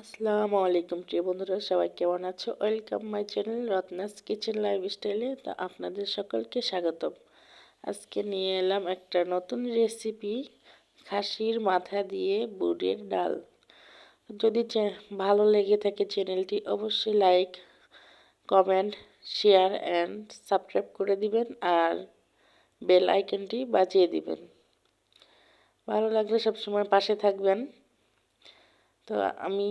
আসসালামু আলাইকুম প্রিয় বন্ধুরা, সবাই কেমন আছো? Welcome my channel Ratna's kitchen life স্টাইলে তো আপনাদের সকলকে স্বাগতম। আজকে নিয়ে এলাম একটা নতুন রেসিপি খাসির মাথা দিয়ে বুড়ের ডাল। যদি ভালো লেগে থাকে চ্যানেলটি অবশ্যই like comment share and subscribe করে দিবেন আর বেল আইকনটি বাজিয়ে দিবেন। ভালো লাগলে সবসময় পাশে থাকবেন। তো আমি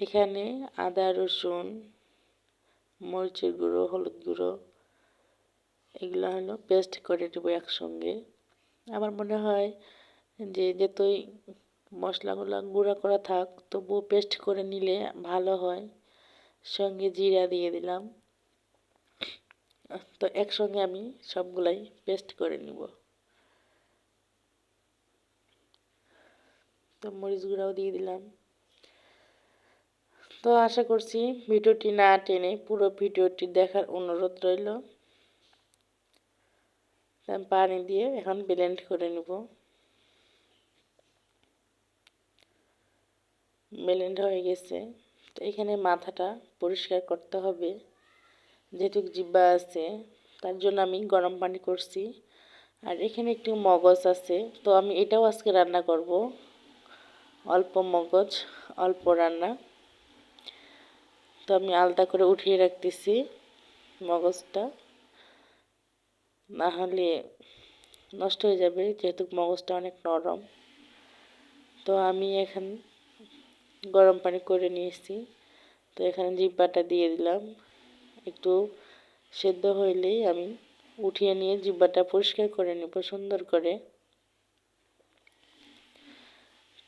এখানে আদা, রসুন, মরিচের গুঁড়ো, হলুদ গুঁড়ো এগুলো হলো পেস্ট করে নেব একসঙ্গে। আমার মনে হয় যে যেতই মশলাগুলো গুঁড়া করা থাক, তবুও পেস্ট করে নিলে ভালো হয়। সঙ্গে জিরা দিয়ে দিলাম। তো একসঙ্গে আমি সবগুলাই পেস্ট করে নিব। তো মরিচ গুঁড়াও দিয়ে দিলাম। তো আশা করছি ভিডিওটি না টেনে পুরো ভিডিওটি দেখার অনুরোধ রইল। পানি দিয়ে এখন ব্লেন্ড করে নেব। ব্লেন্ড হয়ে গেছে। তো এখানে মাথাটা পরিষ্কার করতে হবে। যেহেতু জিব্বা আছে, তার জন্য আমি গরম পানি করছি। আর এখানে একটু মগজ আছে, তো আমি এটাও আজকে রান্না করব। অল্প মগজ, অল্প রান্না। তো আমি আলাদা করে উঠিয়ে রাখতেছি মগজটা। না হলে নষ্ট হয়ে যাবে, যেহেতু মগজটা অনেক নরম। তো আমি এখন গরম পানি করে নিয়েছি। তো এখানে জিব্বাটা দিয়ে দিলাম। একটু সেদ্ধ হইলেই আমি উঠিয়ে নিয়ে জিব্বাটা পরিষ্কার করে নেব, সুন্দর করে।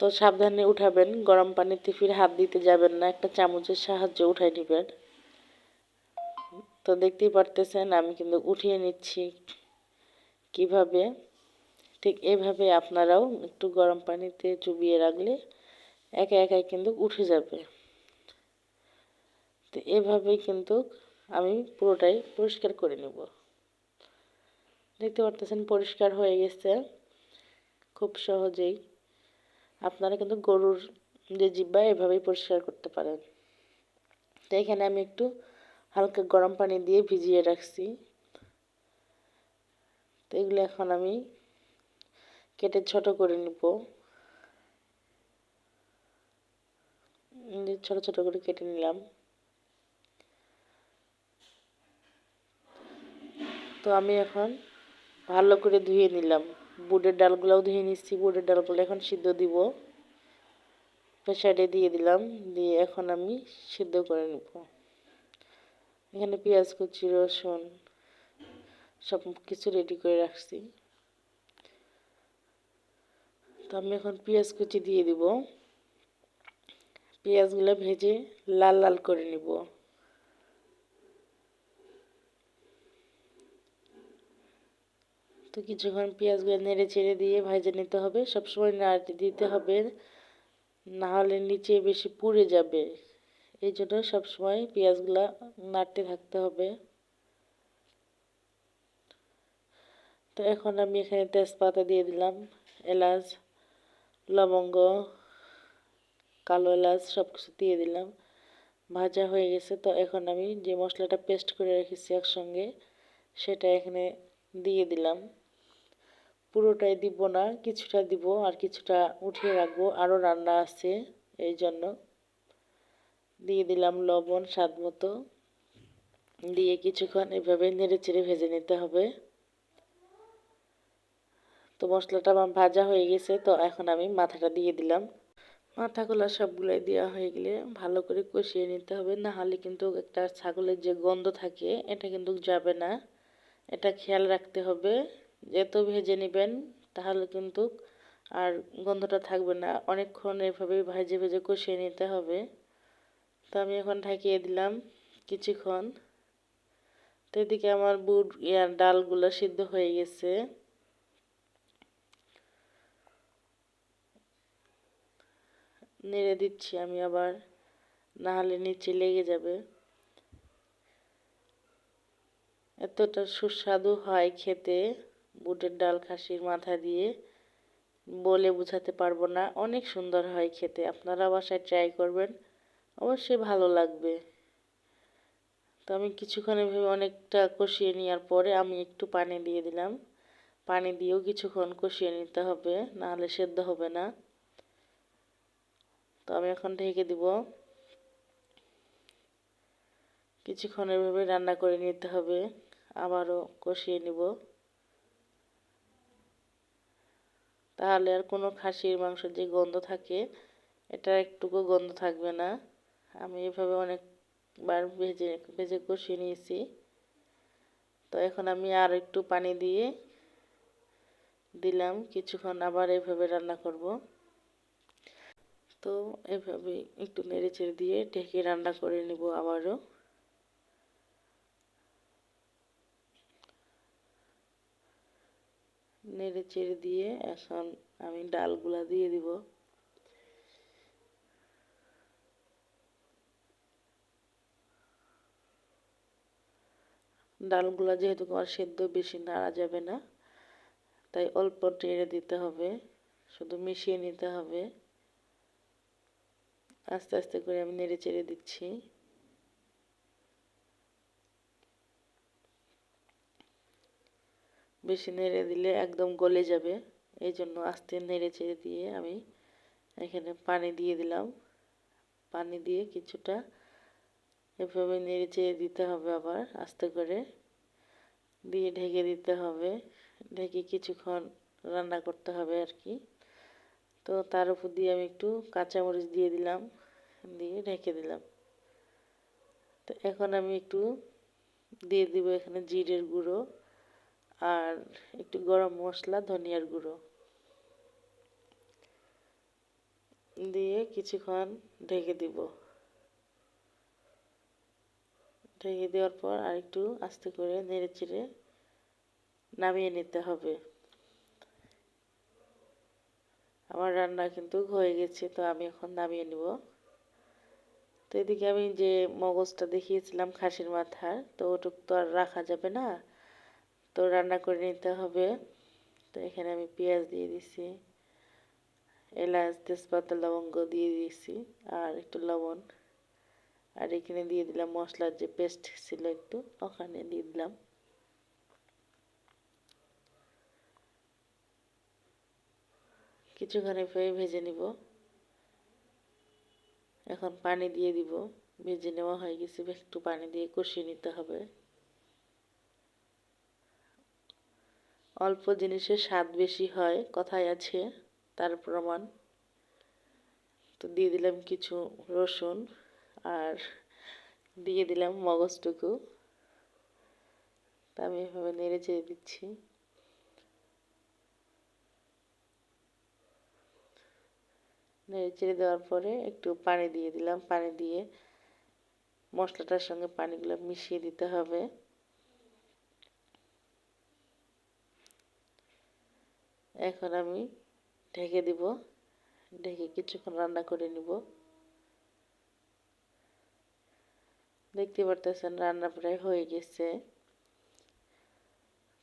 তো সাবধানে উঠাবেন, গরম পানিতে ফির হাত দিতে যাবেন না, একটা চামচের সাহায্যে উঠাই নেবেন। তো দেখতেই পারতেছেন, আমি কিন্তু উঠিয়ে নিচ্ছি। কীভাবে? ঠিক এভাবে আপনারাও একটু গরম পানিতে চুবিয়ে রাখলে একা একাই কিন্তু উঠে যাবে। তো এভাবেই কিন্তু আমি পুরোটাই পরিষ্কার করে নেব। দেখতে পারতেছেন পরিষ্কার হয়ে গেছে। খুব সহজেই আপনারা কিন্তু গরুর যে জিব্বা, এভাবেই পরিষ্কার করতে পারেন। তো এখানে আমি একটু হালকা গরম পানি দিয়ে ভিজিয়ে রাখছি। তো এগুলো এখন আমি কেটে ছোট করে নিব। ছোট ছোট করে কেটে নিলাম। তো আমি এখন ভালো করে ধুয়ে নিলাম। বুটের ডালগুলোও ধুয়ে নিচ্ছি, বুটের ডালগুলো এখন সিদ্ধ দিব। প্রেশারে দিয়ে দিলাম, দিয়ে এখন আমি সিদ্ধ করে নেব। এখানে পেঁয়াজ, কুচি, রসুন সব কিছু রেডি করে রাখছি। তো আমি এখন পেঁয়াজ, কুচি দিয়ে দিব। পেঁয়াজগুলো ভেজে লাল লাল করে নিব। তো কিছুক্ষণ পেঁয়াজগুলো নেড়ে ছেড়ে দিয়ে ভাজে নিতে হবে। সবসময় নাড়তে দিতে হবে না হলে নিচে বেশি পুড়ে যাবে। এই জন্য সবসময় পেঁয়াজগুলো নাড়তে থাকতে হবে। তো এখন আমি এখানে তেজপাতা দিয়ে দিলাম, এলাচ, লবঙ্গ, কালো এলাচ সব কিছু দিয়ে দিলাম। ভাজা হয়ে গেছে, তো এখন আমি যে মশলাটা পেস্ট করে রেখেছি একসঙ্গে, সেটা এখানে দিয়ে দিলাম। পুরোটাই দিব না, কিছুটা দিব আর কিছুটা উঠিয়ে রাখব। আরও রান্না আছে এই জন্য। দিয়ে দিলাম লবণ স্বাদ মতো। দিয়ে কিছুক্ষণ এভাবে নেড়ে চেড়ে ভেজে নিতে হবে। তো মশলাটা আমার ভাজা হয়ে গেছে, তো এখন আমি মাথাটা দিয়ে দিলাম। মাথাগুলো সবগুলোই দেওয়া হয়ে গেলে ভালো করে কষিয়ে নিতে হবে। না হলে কিন্তু একটা ছাগলের যে গন্ধ থাকে, এটা কিন্তু যাবে না। এটা খেয়াল রাখতে হবে। যেত ভেজে নেবেন, তাহলে কিন্তু আর গন্ধটা থাকবে না। অনেকক্ষণ এভাবে ভেজে ভেজে কষিয়ে নিতে হবে। তো আমি এখন ঢাকিয়ে দিলাম কিছুক্ষণ। তো এদিকে আমার বুট ইয়ার ডালগুলো সিদ্ধ হয়ে গেছে। নেড়ে দিচ্ছি আমি আবার না হলে নিচে লেগে যাবে। এতটা সুস্বাদু হয় খেতে। বুটের ডাল খাসির মাথা দিয়ে বলে বোঝাতে পারব না। অনেক সুন্দর হয় খেতে। আপনারা বাসায় ট্রাই করবেন। অবশ্যই ভালো লাগবে। তো আমি কিছুক্ষণ এভাবে অনেকটা কষিয়ে নেওয়ার পরে আমি একটু পানি দিয়ে দিলাম। পানি দিয়েও কিছুক্ষণ কষিয়ে নিতে হবে, নাহলে সেদ্ধ হবে না। তো আমি এখন ঢেকে দিব। কিছুক্ষণ এভাবে রান্না করে নিতে হবে। আবারও কষিয়ে নিব। তাহলে আর কোনো খাসির মাংসের যে গন্ধ থাকে, এটা একটুকু গন্ধ থাকবে না। আমি এভাবে অনেকবার ভেজে ভেজে কষিয়ে নিয়েছি। তো এখন আমি আর একটু পানি দিয়ে দিলাম, কিছুক্ষণ আবার এভাবে রান্না করব। তো এভাবে একটু নেড়ে চেড়ে দিয়ে ঢেকে রান্না করে নেব আবারও। নেড়ে চেড়ে দিয়ে এখন আমি ডালগুলা দিয়ে দিব। ডালগুলা যেহেতু তোমার সেদ্ধ বেশি নাড়া যাবে না, তাই অল্প টেড়ে দিতে হবে, শুধু মিশিয়ে নিতে হবে। আস্তে আস্তে করে আমি নেড়ে চেড়ে দিচ্ছি। বেশি নেড়ে দিলে একদম গলে যাবে। এই জন্য আস্তে নেড়ে চেড়ে দিয়ে আমি এখানে পানি দিয়ে দিলাম। পানি দিয়ে কিছুটা এভাবে নেড়ে চেড়ে দিতে হবে আবার, আস্তে করে। দিয়ে ঢেকে দিতে হবে। ঢেকে কিছুক্ষণ রান্না করতে হবে আর কি। তো তার উপর দিয়ে আমি একটু কাঁচামরিচ দিয়ে দিলাম, দিয়ে ঢেকে দিলাম। তো এখন আমি একটু দিয়ে দিব এখানে জিরের গুঁড়ো। আর একটু গরম মশলা, ধনিয়ার গুঁড়ো। দিয়ে কিছুক্ষণ ঢেকে দিব। ঢেকে দেওয়ার পর আর একটু আস্তে করে নেড়ে চেড়ে নামিয়ে নিতে হবে। আমার রান্না কিন্তু হয়ে গেছে, তো আমি এখন নামিয়ে নিব। তো এদিকে আমি যে মগজটা দেখিয়েছিলাম খাসির মাথার, তো ওটুক তো আর রাখা যাবে না। তো রান্না করে নিতে হবে। তো এখানে আমি পেঁয়াজ দিয়ে দিছি, এলাচ, তেজপাতা, লবঙ্গ দিয়ে দিয়েছি আর একটু লবণ। আর এখানে দিয়ে দিলাম মশলার যে পেস্ট ছিল একটু, ওখানে দিয়ে দিলাম। কিছুখানি ফ্রাই ভেজে নিব। এখন পানি দিয়ে দিব। ভেজে নেওয়া হয়ে গেছে, একটু পানি দিয়ে কষিয়ে নিতে হবে। অল্প জিনিসের স্বাদ বেশি হয় কথায় আছে, তার প্রমাণ। তো দিয়ে দিলাম কিছু রসুন আর দিয়ে দিলাম মগজটুকু। তা আমি এভাবে নেড়ে চেড়ে দিচ্ছি। নেড়ে চেড়ে দেওয়ার পরে একটু পানি দিয়ে দিলাম। পানি দিয়ে মশলাটার সঙ্গে পানিগুলো মিশিয়ে দিতে হবে। এখন আমি ঢেকে দিব। ঢেকে কিছুক্ষণ রান্না করে নিব। দেখতে পারতেছেন রান্না প্রায় হয়ে গেছে।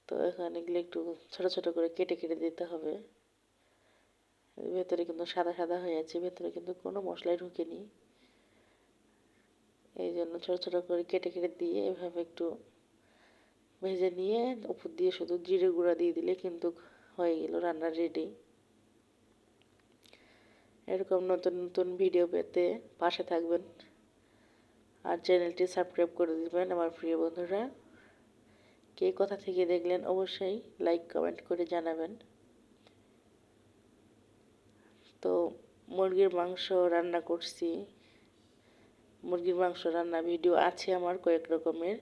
তো এখন এগুলো একটু ছোট ছোট করে কেটে কেটে দিতে হবে। ভেতরে কিন্তু সাদা সাদা হয়ে আছে, ভেতরে কিন্তু কোনো মশলাই ঢুকেনি। এই জন্য ছোট ছোট করে কেটে কেটে দিয়ে এভাবে একটু ভেজে নিয়ে উপর দিয়ে শুধু জিরে গুঁড়া দিয়ে দিলে কিন্তু হয়ে গেল, রান্না রেডি এরকম নতুন নতুন ভিডিও পেতে পাশে থাকবেন আর চ্যানেলটি সাবস্ক্রাইব করে দেবেন আমার প্রিয় বন্ধুরা। কে কথা থেকে দেখলেন অবশ্যই লাইক কমেন্ট করে জানাবেন। তো মুরগির মাংস রান্না করছি। মুরগির মাংস রান্না ভিডিও আছে আমার কয়েক রকমের,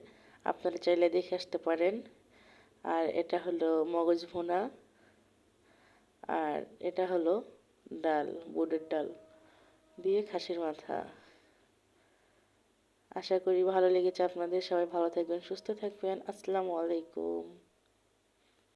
আপনারা চাইলে দেখে আসতে পারেন। আর এটা হলো মগজ ভুনা। আর এটা হলো ডাল, বুটের ডাল দিয়ে খাসির মাথা। আশা করি ভালো লেগেছে আপনাদের। সবাই ভালো থাকবেন, সুস্থ থাকবেন। আসসালামু আলাইকুম।